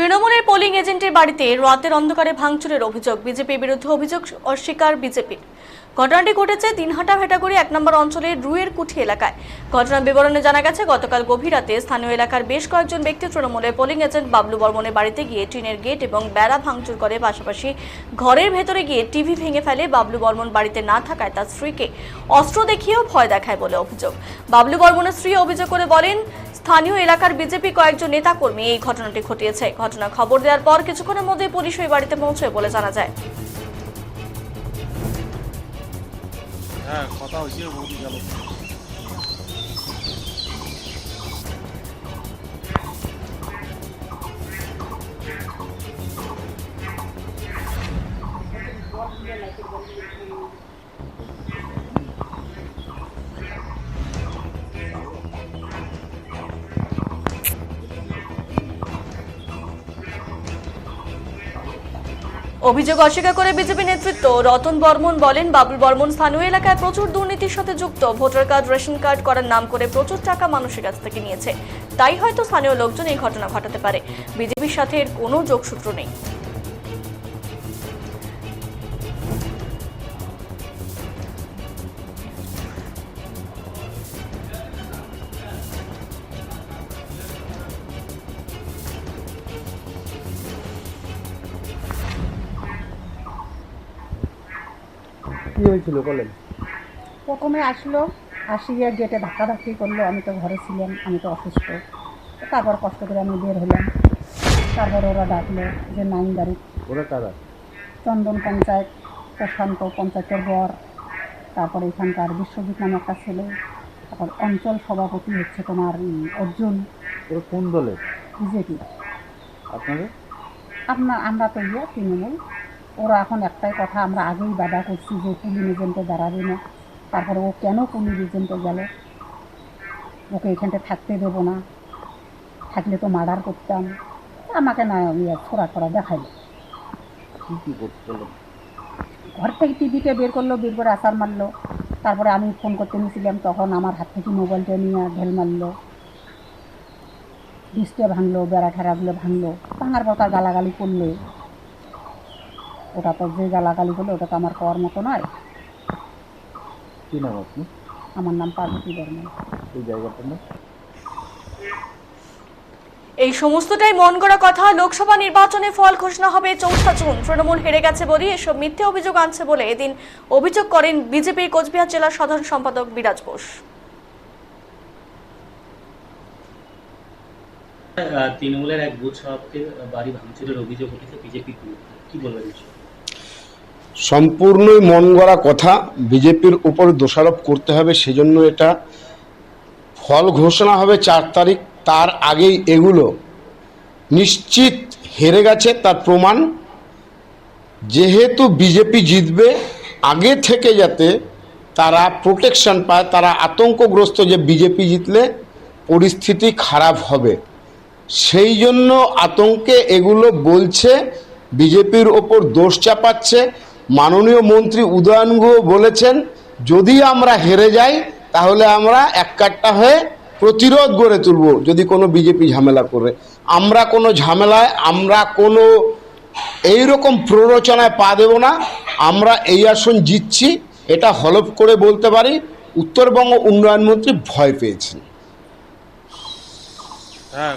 তৃণমূলের পোলিং এজেন্টের বাড়িতে রাতের অন্ধকারে ভাঙচুরের অভিযোগ। বিজেপির বিরুদ্ধে অভিযোগ অস্বীকার বিজেপির। ঘটনাটি ঘটেছে দিনহাটা ভেটাগুড়ি এক নম্বর অঞ্চলের রুয়ের কুঠি এলাকায়। ঘটনার বিবরণে জানা গেছে, গতকাল গভীর রাতে স্থানীয় এলাকার বেশ কয়েকজন ব্যক্তি তৃণমূলের পোলিং এজেন্ট বাবলু বর্মনের বাড়িতে গিয়ে টিনের গেট এবং বেড়া ভাঙচুর করে, পাশাপাশি ঘরের ভেতরে গিয়ে টিভি ভেঙে ফেলে বাবলু বর্মন বাড়িতে না থাকায় তার স্ত্রীকে অস্ত্র দেখিয়েও ভয় দেখায় বলে অভিযোগ। বাবলু বর্মনের স্ত্রী অভিযোগ করে বলেন স্থানীয় এলাকার বিজেপি কয়েকজন নেতাকর্মী এই ঘটনাটি ঘটিয়েছে। ঘটনা খবর দেওয়ার পর কিছুক্ষণের মধ্যে পুলিশ ওই বাড়িতে পৌঁছয় বলে জানা যায়। হ্যাঁ হয়েছে বৌদি গেল। অভিযোগ অস্বীকার করে বিজেপি নেতৃত্ব। রতন বর্মন বলেন, বাবুল বর্মন স্থানীয় এলাকায় প্রচুর দুর্নীতির সাথে যুক্ত। ভোটার কার্ড, রেশন কার্ড করার নাম করে প্রচুর টাকা মানুষের কাছ থেকে নিয়েছে। তাই হয়তো স্থানীয় লোকজন এই ঘটনা ঘটাতে পারে। বিজেপির সাথে এর কোনো যোগসূত্র নেই। কি হয়েছিল বলেন? প্রথমে আসলো আসিয়ে গেটে ধাক্কাধাক্কি করল আমি তো ঘরে ছিলাম আমি তো অসুস্থ। তারপর কষ্ট করে আমি বের হলাম। তারপর ওরা ডাকলো যে নাইন ওরা কারা? চন্দন পঞ্চায়েত প্রশান্ত পঞ্চায়েতের বর। তারপর এখানকার বিশ্বজিৎ নামে একটা ছেলে। তারপর অঞ্চল সভাপতি হচ্ছে তোমার অর্জুন। ওরা কোন দলের? বিজেপি আপনার আমরা তো ইয়ে তৃণমূল। ওরা এখন একটাই কথা আমরা আগেই বাধা করছি যে পুলিং এজেন্টে দাঁড়াবে না। তারপরে ও কেন পুলিং এজেন্টে গেল? ওকে এখানটা থাকতে দেবো না। থাকলে তো মার্ডার করতাম। আমাকে না ইয়ে ছোড়া ছোড়া দেখাইলো। ঘর থেকে টিভিতে বের করল বের করে আসার মারলো। তারপরে আমি ফোন করতে নিয়েছিলাম তখন আমার হাত থেকে মোবাইলটা নিয়ে ঢেল মারলো। ডিসটে ভাঙলো বেড়া ঠেরাগুলো ভাঙলো ভাঙার পর তার গালাগালি করলে। ওটা তো যে গালাগালি করল ওটা তো আমার করার মতো নয়। কি নাম আপনি? আমার নাম পার্বতী বর্মন। এই জায়গাটার নাম? এই সমস্তটাই মন গড়া কথা লোকসভা নির্বাচনে ফল ঘোষণা হবে চৌঠা জুন। তৃণমূল হেরে গেছে বলে এসব মিথ্যে অভিযোগ আনছে বলে এদিন অভিযোগ করেন বিজেপির কোচবিহার জেলার সাধারণ সম্পাদক বিরাজ বোস। তৃণমূলের এক বুথ সভাপতির বাড়ি ভাঙচুরের অভিযোগ উঠেছে বিরুদ্ধে। কি বলবেন? সম্পূর্ণই মন গড়া কথা বিজেপির উপর দোষারোপ করতে হবে, সেজন্য এটা ফল ঘোষণা হবে চার তারিখ। তার আগেই এগুলো নিশ্চিত হেরে গেছে তার প্রমাণ। যেহেতু বিজেপি জিতবে, আগে থেকে যাতে তারা প্রোটেকশন পায়, তারা আতঙ্কগ্রস্ত যে বিজেপি জিতলে পরিস্থিতি খারাপ হবে। সেই জন্য আতঙ্কে এগুলো বলছে, বিজেপির ওপর দোষ চাপাচ্ছে। মাননীয় মন্ত্রী উদয়ন গুহ বলেছেন, যদি আমরা হেরে যাই, তাহলে আমরা এককাট্টা হয়ে প্রতিরোধ গড়ে তুলব, যদি কোনো বিজেপি ঝামেলা করে। আমরা কোনো ঝামেলায়, আমরা কোনো এই রকম প্ররোচনায় পা দেব না, আমরা এই আসন জিতছি, এটা হলফ করে বলতে পারি, উত্তরবঙ্গ উন্নয়ন মন্ত্রী ভয় পেয়েছেন। হ্যাঁ।